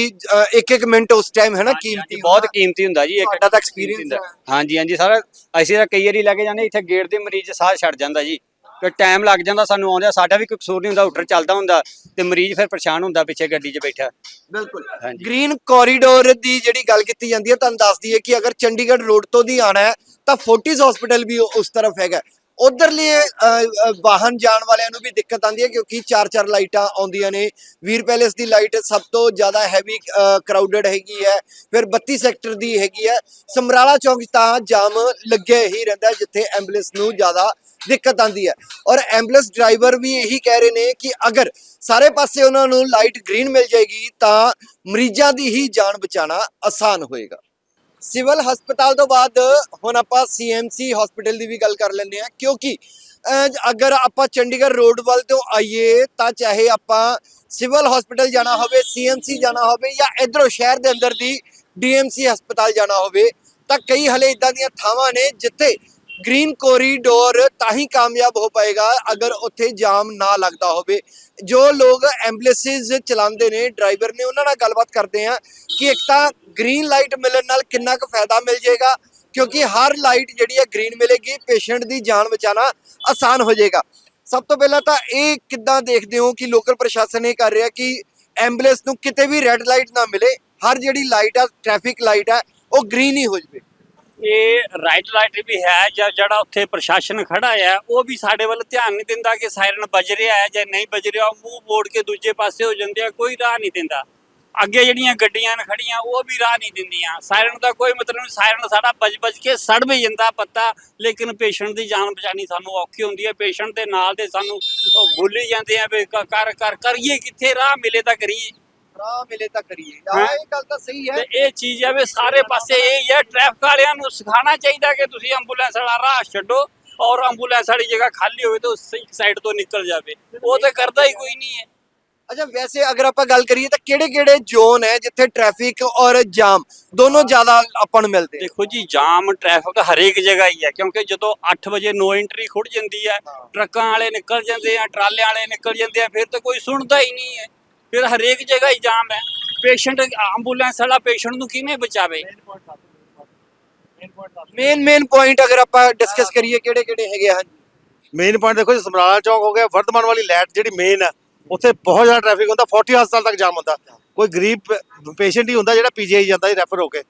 Speaker 5: ਇੱਕ ਇੱਕ ਮਿੰਟ ਉਸ ਟਾਈਮ ਹੈ ਨਾ ਕੀਮਤੀ
Speaker 3: ਬਹੁਤ ਕੀਮਤੀ ਹੁੰਦਾ ਜੀ ਇੱਕ
Speaker 5: ਤੁਹਾਡਾ ਤਾਂ
Speaker 3: ਹੁੰਦਾ।
Speaker 5: ਹੈ।
Speaker 3: ਹਾਂਜੀ ਹਾਂਜੀ ਸਾਰਾ ਅਸੀਂ ਤਾਂ ਕਈ ਵਾਰੀ ਲੈ ਕੇ ਜਾਂਦੇ ਇੱਥੇ ਗੇਟ ਦੇ ਮਰੀਜ਼ ਸਾਹ ਛੱਡ ਜਾਂਦਾ ਜੀ। ਕਿ ਟਾਈਮ ਲੱਗ ਜਾਂਦਾ ਸਾਨੂੰ ਆਉਂਦਿਆਂ ਸਾਡਾ ਵੀ ਕੋਈ ਕਸੂਰ ਨਹੀਂ ਹੁੰਦਾ ਹੂਟਰ ਚੱਲਦਾ ਹੁੰਦਾ ਤੇ ਮਰੀਜ਼ ਫਿਰ ਪਰੇਸ਼ਾਨ ਹੁੰਦਾ ਪਿੱਛੇ ਗੱਡੀ 'ਚ ਬੈਠਾ
Speaker 5: ਬਿਲਕੁਲ।
Speaker 3: ਹਾਂਜੀ।
Speaker 5: ਗ੍ਰੀਨ ਕੋਰੀਡੋਰ ਦੀ ਜਿਹੜੀ ਗੱਲ ਕੀਤੀ ਜਾਂਦੀ ਹੈ ਤੁਹਾਨੂੰ ਦੱਸ ਦਈਏ ਕਿ ਅਗਰ ਚੰਡੀਗੜ੍ਹ ਰੋਡ ਤੋਂ ਦੀ ਆਣਾ ਹੈ ਤਾਂ ਫੋਰਟਿਸ ਹਸਪੀਟਲ ਵੀ ਉਸ ਤਰਫ ਹੈਗਾ। ਉਧਰਲੇ ਵਾਹਨ ਜਾਣ ਵਾਲਿਆਂ ਨੂੰ ਵੀ ਦਿੱਕਤ ਆਉਂਦੀ ਹੈ ਕਿਉਂਕਿ ਚਾਰ ਚਾਰ ਲਾਈਟਾਂ ਆਉਂਦੀਆਂ ਨੇ। ਵੀਰ ਪੈਲੇਸ ਦੀ ਲਾਈਟ ਸਭ ਤੋਂ ਜ਼ਿਆਦਾ ਹੈਵੀ ਕਰਾਊਡਡ ਹੈਗੀ ਹੈ ਫਿਰ 32 ਸੈਕਟਰ ਦੀ ਹੈਗੀ ਹੈ। ਸਮਰਾਲਾ ਚੌਂਕ 'ਚ ਤਾਂ ਜਾਮ ਲੱਗਿਆ ਹੀ ਰਹਿੰਦਾ ਹੈ, ਜਿੱਥੇ ਐਂਬੂਲੈਂਸ ਨੂੰ ਜ਼ਿਆਦਾ ਦਿੱਕਤ ਆਉਂਦੀ ਹੈ। ਔਰ ਐਂਬੂਲੈਂਸ ਡਰਾਈਵਰ ਵੀ ਇਹੀ ਕਹਿ ਰਹੇ ਨੇ ਕਿ ਅਗਰ ਸਾਰੇ ਪਾਸੇ ਉਹਨਾਂ ਨੂੰ ਲਾਈਟ ਗ੍ਰੀਨ ਮਿਲ ਜਾਏਗੀ, ਤਾਂ ਮਰੀਜ਼ਾਂ ਦੀ ਹੀ ਜਾਨ ਬਚਾਉਣਾ ਆਸਾਨ ਹੋਏਗਾ। ਸਿਵਲ ਹਸਪਤਾਲ ਤੋਂ ਬਾਅਦ ਹੁਣ ਆਪਾਂ ਸੀਐਮਸੀ ਹਸਪੀਟਲ ਦੀ ਵੀ ਗੱਲ ਕਰ ਲੈਂਦੇ ਹਾਂ, ਕਿਉਂਕਿ ਅਗਰ ਆਪਾਂ ਚੰਡੀਗੜ੍ਹ ਰੋਡ ਵੱਲ ਤੋਂ ਆਈਏ, ਤਾਂ ਚਾਹੇ ਆਪਾਂ ਸਿਵਲ ਹਸਪੀਟਲ ਜਾਣਾ ਹੋਵੇ ਸੀਐਮਸੀ ਜਾਣਾ ਹੋਵੇ, ਜਾਂ ਇਧਰੋਂ ਸ਼ਹਿਰ ਦੇ ਅੰਦਰ ਦੀ ਡੀਐਮਸੀ ਹਸਪਤਾਲ ਜਾਣਾ ਹੋਵੇ, ਤਾਂ ਕਈ ਹਲੇ ਇਦਾਂ ਦੀਆਂ ਥਾਵਾਂ ਨੇ ਜਿੱਥੇ ਗ੍ਰੀਨ ਕੋਰੀਡੋਰ ਤਾਂ ਹੀ ਕਾਮਯਾਬ ਹੋ ਪਾਏਗਾ ਅਗਰ ਉੱਥੇ ਜਾਮ ਨਾ ਲੱਗਦਾ ਹੋਵੇ। ਜੋ ਲੋਕ ਐਂਬੂਲੈਂਸਿਸ ਚਲਾਉਂਦੇ ਨੇ, ਡਰਾਈਵਰ ਨੇ ਉਹਨਾਂ ਨਾਲ ਗੱਲਬਾਤ ਕਰਦੇ ਆ ਕਿ ਇੱਕ ਤਾਂ ਗ੍ਰੀਨ ਲਾਈਟ ਮਿਲਣ ਨਾਲ ਕਿੰਨਾ ਕੁ ਫਾਇਦਾ ਮਿਲ ਜਾਏਗਾ, ਕਿਉਂਕਿ ਹਰ ਲਾਈਟ ਜਿਹੜੀ ਹੈ ਗ੍ਰੀਨ ਮਿਲੇਗੀ, ਪੇਸ਼ੈਂਟ ਦੀ ਜਾਨ ਬਚਾਉਣਾ ਆਸਾਨ ਹੋ ਜਾਏਗਾ। ਸਭ ਤੋਂ ਪਹਿਲਾਂ ਤਾਂ ਇਹ ਕਿੱਦਾਂ ਦੇਖਦੇ ਹੋ ਕਿ ਲੋਕਲ ਪ੍ਰਸ਼ਾਸਨ ਇਹ ਕਰ ਰਿਹਾ ਕਿ ਐਂਬੂਲੈਂਸ ਨੂੰ ਕਿਤੇ ਵੀ ਰੈੱਡ ਲਾਈਟ ਨਾ ਮਿਲੇ, ਹਰ ਜਿਹੜੀ ਲਾਈਟ ਆ ਟ੍ਰੈਫਿਕ ਲਾਈਟ ਆ, ਉਹ ਗ੍ਰੀਨ ਹੀ ਹੋ ਜਾਵੇ।
Speaker 2: ਇਹ ਰਾਈਟ ਲਾਈਟ ਵੀ ਹੈ ਜਾਂ ਜਿਹੜਾ ਉੱਥੇ ਪ੍ਰਸ਼ਾਸਨ ਖੜਾ ਹੈ ਉਹ ਵੀ ਸਾਡੇ ਵੱਲ ਧਿਆਨ ਨਹੀਂ ਦਿੰਦਾ ਕਿ ਸਾਇਰਨ ਵੱਜ ਰਿਹਾ ਹੈ ਜਾਂ ਨਹੀਂ ਵੱਜ ਰਿਹਾ ਮੂੰਹ ਮੋੜ ਕੇ ਦੂਜੇ ਪਾਸੇ ਹੋ ਜਾਂਦੇ ਆ, ਕੋਈ ਰਾਹ ਨਹੀਂ ਦਿੰਦਾ। ਅੱਗੇ ਜਿਹੜੀਆਂ ਗੱਡੀਆਂ ਨੇ ਖੜੀਆਂ ਉਹ ਵੀ ਰਾਹ ਨਹੀਂ ਦਿੰਦੀਆਂ। ਸਾਇਰਨ ਦਾ ਕੋਈ ਮਤਲਬ ਨਹੀਂ ਸਾਇਰਨ ਸਾਡਾ ਵੱਜ ਵੱਜ ਕੇ ਸੜ ਵੀ ਜਾਂਦਾ ਪੱਤਾ, ਲੇਕਿਨ ਪੇਸ਼ੈਂਟ ਦੀ ਜਾਨ ਬਚਾਣੀ ਸਾਨੂੰ ਔਖੀ ਹੁੰਦੀ ਹੈ। ਪੇਸ਼ੈਂਟ ਦੇ ਨਾਲ ਦੇ ਸਾਨੂੰ ਭੁੱਲੀ ਜਾਂਦੇ ਆ ਵੀ ਕਰ ਕਰ ਕਰੀਏ ਕਿੱਥੇ, ਰਾਹ ਮਿਲੇ ਤਾਂ ਕਰੀਏ।
Speaker 5: ਰਾਹ ਮਿਲੇ ਤਾਂ ਕਰੀਏ।
Speaker 2: ਹਾਂ।
Speaker 5: ਇਹ ਗੱਲ ਤਾਂ ਸਹੀ ਹੈ।
Speaker 2: ਤੇ ਇਹ ਚੀਜ਼ ਹੈ ਵੀ ਸਾਰੇ ਪਾਸੇ ਇਹ ਹੀ ਟ੍ਰੈਫਿਕ ਵਾਲਿਆਂ ਨੂੰ ਸਿਖਾਉਣਾ ਚਾਹੀਦਾ ਕਿ ਤੁਸੀਂ ਐਂਬੂਲੈਂਸ ਵਾਲਾ ਰਾਹ ਛੱਡੋ ਔਰ ਐਂਬੂਲੈਂਸ ਵਾਲੀ ਜਗ੍ਹਾ ਖਾਲੀ ਹੋਵੇ ਤਾਂ ਉਸ ਸਾਈਡ ਤੋਂ ਨਿਕਲ ਜਾਵੇ। ਉਹ ਤਾਂ ਕਰਦਾ ਹੀ ਕੋਈ ਨਹੀਂ ਹੈ।
Speaker 5: ਅੱਛਾ ਵੈਸੇ ਅਗਰ ਆਪਾਂ ਗੱਲ ਕਰੀਏ ਤਾਂ ਕਿਹੜੇ ਕਿਹੜੇ ਜ਼ੋਨ ਹੈ ਜਿੱਥੇ ਟ੍ਰੈਫਿਕ ਔਰ ਜਾਮ ਦੋਨੋਂ ਜ਼ਿਆਦਾ ਆਪਾਂ ਨੂੰ ਮਿਲਦੇ
Speaker 2: ਦੇਖੋ ਜੀ ਜਾਮ ਟ੍ਰੈਫਿਕ ਹਰੇਕ ਜਗ੍ਹਾ ਹੀ ਹੈ ਕਿਉਂਕਿ ਜਦੋਂ 8 ਵਜੇ ਨੋ ਐਂਟਰੀ ਖੁੱਲ ਜਾਂਦੀ ਹੈ ਟਰੱਕਾਂ ਵਾਲੇ ਨਿਕਲ ਜਾਂਦੇ ਆ ਟਰਾਲਿਆਂ ਵਾਲੇ ਨਿਕਲ ਜਾਂਦੇ ਆ ਫਿਰ ਤਾਂ ਕੋਈ ਸੁਣਦਾ ਹੀ ਨਹੀਂ ਹੈ। ਫਿਰ ਹਰੇਕ ਜਗ੍ਹਾ ਹੀ ਜਾਮ ਹੈ। ਪੇਸ਼ੈਂਟ ਐਂਬੂਲੈਂਸ ਵਾਲਾ ਪੇਸ਼ੈਂਟ ਨੂੰ ਕਿਵੇਂ ਬਚਾਵੇ?
Speaker 5: ਮੇਨ ਮੇਨ ਪੁਆਇੰਟ ਅਗਰ ਆਪਾਂ ਡਿਸਕਸ ਕਰੀਏ ਕਿਹੜੇ ਕਿਹੜੇ ਹੈਗੇ ਹਨ
Speaker 1: ਮੇਨ ਪੁਆਇੰਟ ਦੇਖੋ ਜੀ ਸਮਰਾਲਾ ਚੌਕ ਹੋ ਗਿਆ ਵਰਧਮਾਨ ਵਾਲੀ ਲਾਈਟ ਜਿਹੜੀ ਮੇਨ ਹੈ ਉੱਥੇ ਬਹੁਤ ਜ਼ਿਆਦਾ ਟ੍ਰੈਫਿਕ ਹੁੰਦਾ 40 ਹਸਪਤਾਲ ਤੱਕ ਜਾਮ ਹੁੰਦਾ। ਕੋਈ ਗਰੀਬ ਪੇਸ਼ੈਂਟ ਹੀ ਹੁੰਦਾ ਜਿਹੜਾ ਪੀਜੀਆਈ ਜਾਂਦਾ ਜੀ ਰੈਫਰ ਹੋ ਕੇ।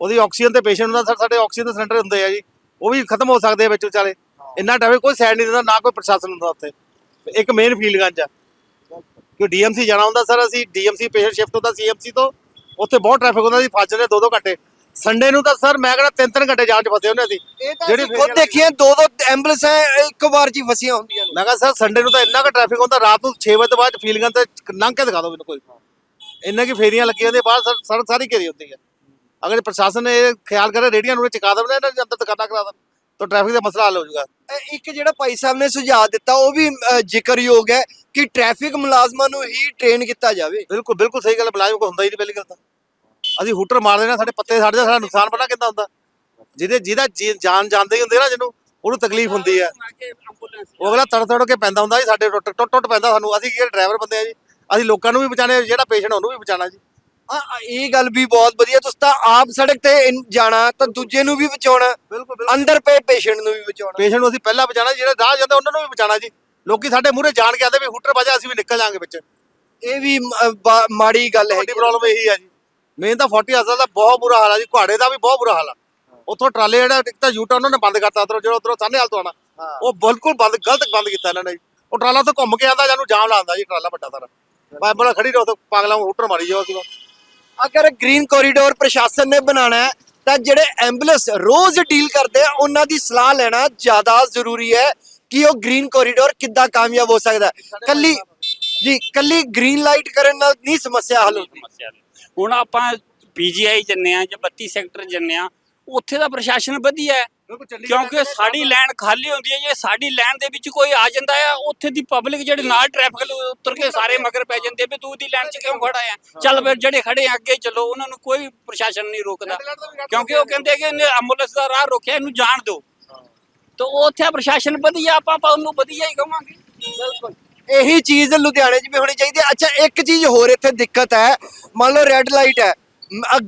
Speaker 1: ਉਹਦੀ ਆਕਸੀਜਨ ਤੇ ਪੇਸ਼ੈਂਟ ਹੁੰਦਾ ਸਰ ਸਾਡੇ ਆਕਸੀਜਨ ਦੇ ਸਿਲੰਡਰ ਹੁੰਦੇ ਆ ਜੀ। ਉਹ ਵੀ ਖਤਮ ਹੋ ਸਕਦੇ ਆ ਵਿੱਚ ਵਿਚਾਲੇ। ਇੰਨਾ ਟ੍ਰੈਫਿਕ ਕੋਈ ਸਾਈਡ ਨਹੀਂ ਦਿੰਦਾ ਨਾ ਕੋਈ ਪ੍ਰਸ਼ਾਸਨ ਹੁੰਦਾ ਉੱਥੇ। ਇੱਕ ਮੇਨ ਫੀਲਡਗੰਜ ਆ। ਕਿ ਡੀਐਮਸੀ ਜਾਣਾ ਹੁੰਦਾ ਸਰ? ਅਸੀਂ ਡੀਐਮਸੀ ਪੇਸ਼ੈਂਟ ਸ਼ਿਫਟ ਹੁੰਦਾ ਸੀਐਮਸੀ ਤੋਂ। ਉੱਥੇ ਬਹੁਤ ਟ੍ਰੈਫਿਕ ਹੁੰਦਾ ਸੀ ਫਸ ਜਾਂਦੇ ਦੋ ਦੋ ਘੰਟੇ। ਸੰਡੇ ਨੂੰ ਤਾਂ ਸਰ ਮੈਂ ਕਹਿੰਦਾ ਤਿੰਨ ਤਿੰਨ ਘੰਟੇ ਜਾਮ ਚ ਫਸੇ ਹੁੰਦੇ ਅਸੀਂ। ਜਿਹੜੀ
Speaker 5: ਖੁਦ ਦੇਖੀਆਂ ਦੋ ਦੋ ਐਂਬੂਲੈਂਸਾਂ ਇੱਕ ਵਾਰ ਜੀ ਫਸੀਆਂ ਹੁੰਦੀਆਂ ਨੇ।
Speaker 1: ਮੈਂ ਕਿਹਾ ਸਰ ਸੰਡੇ ਨੂੰ ਤਾਂ ਇੰਨਾ ਕੁ ਟ੍ਰੈਫਿਕ ਹੁੰਦਾ ਰਾਤ ਨੂੰ 6 ਵਜੇ ਤੋਂ ਬਾਅਦ ਫੀਲਗਨ ਤੇ ਲੰਘ ਕੇ ਦਿਖਾ ਦਿਓ ਮੈਨੂੰ ਕੋਈ। ਇੰਨਾ ਕੀ ਫੇਰੀਆਂ ਲੱਗੀਆਂ ਹੁੰਦੀਆਂ ਬਾਹਰ ਸਰ ਸੜਕ ਸਾਰੀ ਘੇਰੀ ਹੁੰਦੀ ਹੈ ਅਗਰ ਪ੍ਰਸ਼ਾਸਨ ਇਹ ਖਿਆਲ ਕਰੇ ਰੇੜੀਆਂ ਨੂੰ ਚਕਾ ਦੇਣ ਇਹਨਾਂ ਦੇ ਅੰਦਰ ਦੁਕਾਨਾਂ ਕਰਾ ਦੇਣ ਤਾਂ ਟ੍ਰੈਫਿਕ ਦਾ ਮਸਲਾ ਹੱਲ ਹੋ ਜਾਊਗਾ।
Speaker 5: ਇੱਕ ਜਿਹੜਾ ਭਾਈ ਸਾਹਿਬ ਨੇ ਸੁਝਾਅ ਦਿੱਤਾ ਉਹ ਵੀ ਅ, ਜ਼ਿਕਰਯੋਗ ਹੈ ਕਿ ਟ੍ਰੈਫਿਕ ਮੁਲਾਜ਼ਮਾਂ ਨੂੰ ਹੀ ਟ੍ਰੇਨ ਕੀਤਾ ਜਾਵੇ।
Speaker 1: ਬਿਲਕੁਲ ਬਿਲਕੁਲ ਸਹੀ ਗੱਲ ਮੁਲਾਜ਼ਮ ਕੋ ਹੁੰਦਾ ਹੀ ਨਹੀਂ ਪਹਿਲੀ ਗੱਲ ਤਾਂ। ਅਸੀਂ ਹੂਟਰ ਮਾਰਦੇ ਨੇ ਸਾਡੇ ਪੱਤੇ ਸੜ ਜਾ ਸਾਡਾ ਨੁਕਸਾਨ ਪਤਾ ਕਿੰਨਾ ਹੁੰਦਾ। ਜਿਹਦੇ ਜਿਹਦਾ ਜੀ- ਜਾਨ ਜਾਂਦੇ ਹੀ ਹੁੰਦੇ ਨਾ ਜਿਹਨੂੰ ਉਹਨੂੰ ਤਕਲੀਫ ਹੁੰਦੀ ਹੈ। ਉਹ ਅਗਲਾ ਤੜ ਤੜ ਕੇ ਪੈਂਦਾ ਹੁੰਦਾ ਜੀ ਸਾਡੇ ਟੁੱਟ ਟੁੱਟ ਟੁੱਟ ਪੈਂਦਾ ਸਾਨੂੰ। ਅਸੀਂ ਕੀ ਡਰਾਈਵਰ ਬੰਦੇ ਆ ਜੀ। ਅਸੀਂ ਲੋਕਾਂ ਨੂੰ ਵੀ ਬਚਾਣੇ ਜਿਹੜਾ ਪੇਸ਼ੈਂਟ ਉਹਨੂੰ ਵੀ ਬਚਾਣਾ ਜੀ।
Speaker 5: ਆ ਆ, ਇਹ ਗੱਲ ਵੀ ਬਹੁਤ ਵਧੀਆ ਤੁਸੀਂ ਤਾਂ ਆਪ ਸੜਕ ਤੇ ਇਨ- ਜਾਣਾ ਤਾਂ ਦੂਜੇ ਨੂੰ ਵੀ ਬਚਾਉਣਾ
Speaker 1: ਬਿਲਕੁਲ
Speaker 5: ਅੰਦਰ ਪਏ ਪੇਸ਼ੈਂਟ ਨੂੰ ਵੀ ਬਚਾਉਣਾ।
Speaker 1: ਪੇਸ਼ੈਂਟ ਨੂੰ ਅਸੀਂ ਪਹਿਲਾਂ ਬਚਾਣਾ ਜਿਹੜੇ ਰਾਹ ਜਾਂਦੇ ਉਹਨਾਂ ਨੂੰ ਵੀ ਬਚਾਣਾ ਜੀ। ਲੋਕੀ ਸਾਡੇ ਮੂਹਰੇ ਜਾਣ ਕੇ ਆਂਦੇ ਵੀ ਹੂਟਰ ਵਜਾ ਅਸੀਂ ਵੀ ਨਿਕਲ ਜਾਾਂਗੇ ਵਿੱਚ।
Speaker 5: ਇਹ ਵੀ ਮ- ਬਾ- ਮਾੜੀ ਗੱਲ ਹੈ
Speaker 1: ਵੱਡੀ ਪ੍ਰੋਬਲਮ ਇਹੀ ਆ ਜੀ। ਮੇਨ ਤਾਂ 40 ਹਸਲ ਦਾ ਬਹੁਤ ਬੁਰਾ ਹਾਲ ਆ ਜੀ ਘਾੜੇ ਦਾ ਵੀ ਬਹੁਤ ਬੁਰਾ ਹਾਲ ਆ। ਉੱਥੋਂ ਟਰਾਲੇ ਜਿਹੜਾ ਇੱਕ ਤਾਂ ਯੂਟਰ ਉਹਨਾਂ ਨੇ ਬੰਦ ਕਰਤਾ ਉਧਰੋਂ ਜਿਹੜਾ ਉਧਰੋਂ ਸਾਹਨੇ ਹਾਲ ਤੋਂ ਆਣਾ ਉਹ ਬਿਲਕੁਲ ਬੰਦ ਗਲਤ ਬੰਦ ਕੀਤਾ ਇਹਨਾਂ ਨੇ ਜੀ। ਉਹ ਟਰਾਲਾ ਉੱਥੇ ਘੁੰਮ ਕੇ ਆਂਦਾ ਜਾਨੂੰ ਜਾਮ ਲਾਉਂਦਾ ਜੀ ਟਰਾਲਾ ਵੱਡਾ ਸਾਰਾ। ਬਾਈਬਲ ਖੜੀ ਰਹੋ ਤੇ ਪਾਗਲਾਂ ਨੂੰ ਹੂਟਰ ਮਾਰੀ ਜਾਓ ਅਸੀਂ ਬਸ।
Speaker 5: ਅਗਰ ਗ੍ਰੀਨ ਕੋਰੀਡੋਰ ਪ੍ਰਸ਼ਾਸਨ ਨੇ ਬਣਾਉਣਾ ਹੈ ਤਾਂ ਜਿਹੜੇ ਐਂਬੂਲੈਂਸ ਰੋਜ਼ ਡੀਲ ਕਰਦੇ ਆ ਉਹਨਾਂ ਦੀ ਸਲਾਹ ਲੈਣਾ ਜ਼ਿਆਦਾ ਜ਼ਰੂਰੀ ਹੈ ਕਿ ਉਹ ਗ੍ਰੀਨ ਕੋਰੀਡੋਰ ਕਿੱਦਾਂ ਕਾਮਯਾਬ ਹੋ ਸਕਦਾ ਹੈ ਕੱਲੀ ਜੀ ਕੱਲੀ ਗ੍ਰੀਨ ਲਾਈਟ ਕਰਨ ਨਾਲ ਨਹੀਂ ਸਮੱਸਿਆ ਹੱਲ ਹੁੰਦੀ
Speaker 2: ਸਮੱਸਿਆ। ਹੁਣ ਆਪਾਂ ਪੀਜੀਆਈ ਜੰਨੇ ਆ ਜਾਂ 32 ਸੈਕਟਰ ਜੰਨੇ ਆ ਉੱਥੇ ਦਾ ਪ੍ਰਸ਼ਾਸਨ ਵਧੀਆ ਹੈ ਕਿਉਂਕਿ ਸਾਡੀ ਲਾਈਨ ਖਾਲੀ ਹੁੰਦੀ ਹੈ ਜੇ ਸਾਡੀ ਲਾਈਨ ਦੇ ਵਿੱਚ ਕੋਈ ਆ ਜਾਂਦਾ ਆ ਉੱਥੇ ਦੀ ਪਬਲਿਕ ਜਿਹੜੇ ਨਾਲ ਟ੍ਰੈਫਿਕ ਉਤਰ ਕੇ ਸਾਰੇ ਮਗਰ ਪੈ ਜਾਂਦੇ ਵੀ ਤੂੰ ਦੀ ਲਾਈਨ 'ਚ ਕਿਉਂ ਖੜਾ ਆ ਚੱਲ ਫਿਰ ਜਿਹੜੇ ਖੜੇ ਆ ਅੱਗੇ ਚੱਲੋ ਉਹਨਾਂ ਨੂੰ ਕੋਈ ਪ੍ਰਸ਼ਾਸਨ ਨਹੀਂ ਰੋਕਦਾ। ਕਿਉਂਕਿ ਉਹ ਕਹਿੰਦੇ ਕਿ ਇਹਨੇ ਐਂਬੂਲੈਂਸ ਦਾ ਰਾਹ ਰੋਕਿਆ ਇਹਨੂੰ ਜਾਣ ਦਿਓ। ਤਾਂ ਉੱਥੇ ਪ੍ਰਸ਼ਾਸਨ ਵਧੀਆ ਆਪਾਂ ਆਪਾਂ ਉਹਨੂੰ ਵਧੀਆ ਹੀ ਕਵਾਂਗੇ।
Speaker 5: ਬਿਲਕੁਲ। ਇਹੀ ਚੀਜ਼ ਲੁਧਿਆਣੇ 'ਚ ਵੀ ਹੋਣੀ ਚਾਹੀਦੀ ਹੈ। ਅੱਛਾ ਇੱਕ ਚੀਜ਼ ਹੋਰ ਇੱਥੇ ਦਿੱਕਤ ਹੈ। ਮੰਨ ਲਓ ਰੈੱਡ ਲਾਈਟ ਹੈ।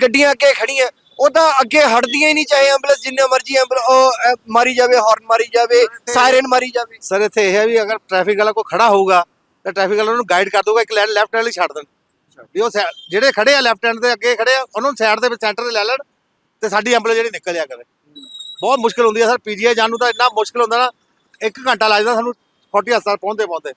Speaker 5: ਗੱਡੀਆਂ ਅੱਗੇ ਖੜੀਆਂ ਉਹ ਤਾਂ ਅੱਗੇ ਹਟਦੀਆਂ ਹੀ ਨਹੀਂ ਚਾਹੇ ਐਂਬੂਲੈਂਸ ਜਿੰਨੇ ਮਰਜ਼ੀ ਐਂਬੂਲ ਉਹ ਅ, ਮਾਰੀ ਜਾਵੇ ਹਾਰਨ ਮਾਰੀ ਜਾਵੇ ਸਾਇਰਨ ਮਾਰੀ ਜਾਵੇ।
Speaker 1: ਸਰ ਇੱਥੇ ਇਹ ਹੈ ਵੀ ਅਗਰ ਟ੍ਰੈਫਿਕ ਵਾਲਾ ਕੋਈ ਖੜਾ ਹੋਊਗਾ ਤਾਂ ਟ੍ਰੈਫਿਕ ਵਾਲਾ ਉਹਨੂੰ ਗਾਈਡ ਕਰ ਦਊਗਾ ਇੱਕ ਲਾਈਨ ਲੈਫਟ ਵਾਲੀ ਛੱਡ ਦੇਣ ਵੀ ਉਹ ਜਿਹੜੇ ਖੜੇ ਆ ਲੈਫਟ ਹੈਂਡ ਦੇ ਅੱਗੇ ਖੜੇ ਆ ਉਹਨਾਂ ਨੂੰ ਸਾਈਡ ਦੇ ਵਿੱਚ ਸੈਂਟਰ ਤੇ ਲੈ ਲੈਣ ਤੇ ਸਾਡੀ ਐਂਬੂਲੈਂਸ ਜਿਹੜੀ ਨਿਕਲ ਜਾ ਕਰੇ। ਬਹੁਤ ਮੁਸ਼ਕਲ ਹੁੰਦੀ ਹੈ ਸਰ ਪੀਜੀਆਈ ਜਾਣ ਨੂੰ ਤਾਂ ਇੰਨਾ ਮੁਸ਼ਕਲ ਹੁੰਦਾ ਨਾ ਇੱਕ ਘੰਟਾ ਲੱਗ ਜਾਂਦਾ ਸਾਨੂੰ 40 ਹਸਪਤਾਲ ਪਹੁੰਚਦੇ ਪਹੁੰਚਦੇ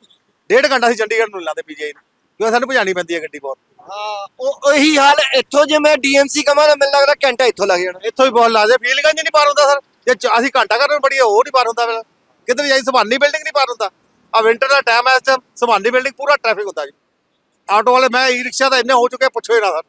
Speaker 1: ਡੇਢ ਘੰਟਾ ਅਸੀਂ ਚੰਡੀਗੜ੍ਹ ਨੂੰ ਲਾਉਂਦੇ ਪੀਜੀਆਈ ਨੂੰ ਕਿਉਂਕਿ ਸਾਨੂੰ ਭਜਾਣੀ ਪੈਂਦੀ ਹੈ ਗੱਡੀ ਬਹੁਤ।
Speaker 5: ਹਾਂ ਉਹ ਉਹੀ ਹਾਲ ਇੱਥੋਂ ਜੇ ਮੈਂ ਡੀਐਮਸੀ ਕਮਾਂ ਤਾਂ ਮੈਨੂੰ ਲੱਗਦਾ ਘੰਟਾ ਇੱਥੋਂ ਲੱਗ ਜਾਣਾ।
Speaker 1: ਇੱਥੋਂ ਹੀ ਬਹੁਤ ਲੱਗਦੇ ਫੀਲਗੰਜ ਨਹੀਂ ਪਾਰ ਹੁੰਦਾ ਸਰ। ਜੇ ਚ- ਅਸੀਂ ਘੰਟਾ ਕਰਨ ਬੜੀ ਉਹ ਨਹੀਂ ਪਾਰ ਹੁੰਦਾ ਫਿਰ। ਕਿੱਧਰ ਜਾਈ ਸੁਭਾਨੀ ਬਿਲਡਿੰਗ ਨਹੀਂ ਪਾਰ ਹੁੰਦਾ। ਆ ਵਿੰਟਰ ਦਾ ਟਾਈਮ ਹੈ ਇਸ ਟਾਈਮ ਸੁਭਾਨੀ ਬਿਲਡਿੰਗ ਪੂਰਾ ਟ੍ਰੈਫਿਕ ਹੁੰਦਾ ਜੀ। ਆਟੋ ਵਾਲੇ ਮੈਂ ਈ ਰਿਕਸ਼ਾ ਤਾਂ ਇੰਨੇ ਹੋ ਚੁੱਕੇ ਪੁੱਛੋ ਹੀ ਨਾ ਸਰ।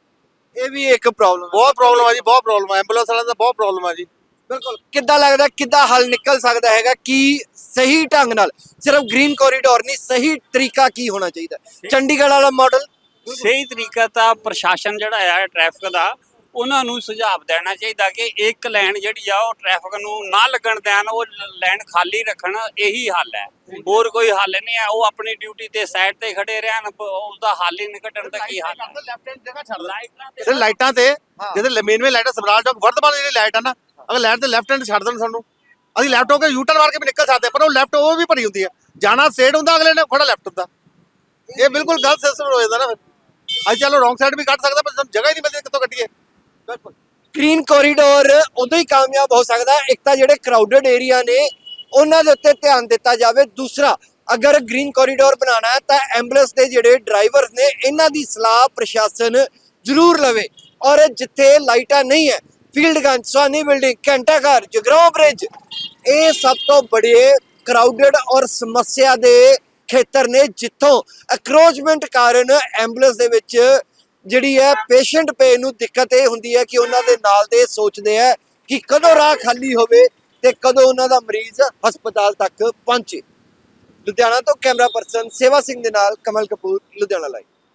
Speaker 5: ਇਹ ਵੀ ਇੱਕ ਪ੍ਰੋਬਲਮ
Speaker 1: ਬਹੁਤ ਪ੍ਰੋਬਲਮ ਹੈ ਜੀ ਬਹੁਤ ਪ੍ਰੋਬਲਮ ਹੈ ਐਂਬੂਲੈਂਸ ਵਾਲਿਆਂ ਦਾ ਬਹੁਤ ਪ੍ਰੋਬਲਮ ਹੈ ਜੀ।
Speaker 5: ਬਿਲਕੁਲ। ਕਿੱਦਾਂ ਲੱਗਦਾ ਕਿੱਦਾਂ ਹੱਲ ਨਿਕਲ ਸਕਦਾ ਹੈਗਾ? ਕਿ ਸਹੀ ਢੰਗ ਨਾਲ ਸਿਰਫ ਗ੍ਰੀਨ ਕੋਰੀਡੋਰ ਨਹੀਂ ਸਹੀ ਤਰੀਕਾ ਕੀ ਹੋਣਾ ਚਾਹੀਦਾ? ਚੰਡੀਗੜ੍ਹ ਵਾਲਾ ਮਾਡਲ
Speaker 2: ਸਹੀ ਤਰੀਕਾ ਤਾਂ ਪ੍ਰਸ਼ਾਸਨ ਜਿਹੜਾ ਆ ਟ੍ਰੈਫਿਕ ਦਾ ਉਹਨਾਂ ਨੂੰ ਸੁਝਾਅ ਦੇਣਾ ਚਾਹੀਦਾ ਕਿ ਇੱਕ ਲਾਈਨ ਜਿਹੜੀ ਆ ਉਹ ਟ੍ਰੈਫਿਕ ਨੂੰ ਨਾ ਲੱਗਣ ਦੇਣ ਉਹ ਲਾਈਨ ਖਾਲੀ ਰੱਖਣ ਇਹੀ ਹੱਲ ਹੈ। ਹੋਰ ਕੋਈ ਹੱਲ ਨਹੀਂ ਹੈ ਉਹ ਆਪਣੀ ਡਿਊਟੀ ਤੇ ਸਾਈਡ ਤੇ ਖੜੇ ਰਹਿਣ ਪ- ਉਹਦਾ ਹੱਲ ਹੀ ਨਹੀਂ ਕੱਢਣ ਦਾ ਕੀ ਹੱਲ ਹੈ। ਲਾਈਟਾਂ ਤੇ
Speaker 1: ਸਿਰ ਲਾਈਟਾਂ ਤੇ ਜਿਹਦੇ ਮੇਨਵੇ ਲਾਈਟ ਸਮਰਾਲ ਚੌਕ ਵਰਤਮਾਨ ਜਿਹੜੀ ਲਾਈਟ ਆ ਨਾ ਅਗਰ ਲਾਈਟ ਤੇ ਲੈਫਟ ਹੈਂਡ ਛੱਡ ਦੇਣ ਸਾਨੂੰ ਅਸੀਂ ਲੈਫਟ ਹੋ ਕੇ ਯੂਟਰ ਮਾਰ ਕੇ ਵੀ ਨਿਕਲ ਸਕਦੇ ਪਰ ਉਹ ਲੈਫਟ ਉਹ ਵੀ ਭਰੀ ਹੁੰਦੀ ਹੈ। ਜਾਣਾ ਸੇਡ ਹੁੰਦਾ ਅਗਲੇ ਨੇ ਖੜਾ ਲੈਫਟ ਹੁੰਦਾ। ਇਹ ਬਿਲਕੁਲ ਗਲਤ ਸਿਸਟਮ ਹੋ ਜਾਂਦਾ ਨਾ ਫਿਰ। ਅਸੀਂ ਚਲੋ ਰੋਂਗ ਸਾਈਡ ਵੀ ਕੱਢ ਸਕਦਾ, ਪਰ ਸਾਨੂੰ ਜਗ੍ਹਾ ਹੀ ਨਹੀਂ ਮਿਲਦੀ ਕਿੱਥੋਂ ਕੱਢੀਏ
Speaker 5: ਗ੍ਰੀਨ ਕੋਰੀਡੋਰ ਉਦੋਂ ਹੀ ਕਾਮਯਾਬ ਹੋ ਸਕਦਾ ਹੈ। ਇੱਕ ਤਾਂ ਜਿਹੜੇ ਕਰਾਊਡਡ ਏਰੀਆ ਨੇ, ਉਹਨਾਂ ਦੇ ਉੱਤੇ ਧਿਆਨ ਦਿੱਤਾ ਜਾਵੇ। ਦੂਸਰਾ, ਅਗਰ ਗ੍ਰੀਨ ਕੋਰੀਡੋਰ ਬਣਾਉਣਾ ਹੈ, ਤਾਂ ਐਂਬੂਲੈਂਸ ਦੇ ਜਿਹੜੇ ਡਰਾਈਵਰਸ ਨੇ, ਇਹਨਾਂ ਦੀ ਸਲਾਹ ਪ੍ਰਸ਼ਾਸਨ ਜ਼ਰੂਰ ਲਵੇ। ਔਰ ਜਿੱਥੇ ਲਾਈਟਾਂ ਨਹੀਂ ਹੈ ਫੀਲਡਗੰਜ ਸਵਾਨੀ ਬਿਲਡਿੰਗ ਘੰਟਾਘਰ ਜਗਰਾਉਂ ਬ੍ਰਿਜ ਇਹ ਸਭ ਤੋਂ ਬੜੇ ਕਰਾਊਡਡ ਔਰ ਸਮੱਸਿਆ ਦੇ ਖੇਤਰ ਨੇ, ਜਿੱਥੋਂ ਅਕਰੋਚਮੈਂਟ ਕਾਰਨ ਐਂਬੂਲੈਂਸ ਦੇ ਵਿੱਚ ਜਿਹੜੀ ਹੈ ਪੇਸ਼ੈਂਟ ਪੇ ਨੂੰ ਦਿੱਕਤ ਇਹ ਹੁੰਦੀ ਹੈ ਕਿ ਉਹਨਾਂ ਦੇ ਨਾਲ ਦੇ ਸੋਚਦੇ ਆ ਕਿ ਕਦੋਂ ਰਾਹ ਖਾਲੀ ਹੋਵੇ ਤੇ ਕਦੋਂ ਉਹਨਾਂ ਦਾ ਮਰੀਜ਼ ਹਸਪਤਾਲ ਤੱਕ ਪਹੁੰਚੇ। ਲੁਧਿਆਣਾ ਤੋਂ ਕੈਮਰਾ ਪਰਸਨ ਸੇਵਾ ਸਿੰਘ ਦੇ ਨਾਲ ਕਮਲ ਕਪੂਰ, ਲੁਧਿਆਣਾ ਲਾਈਵ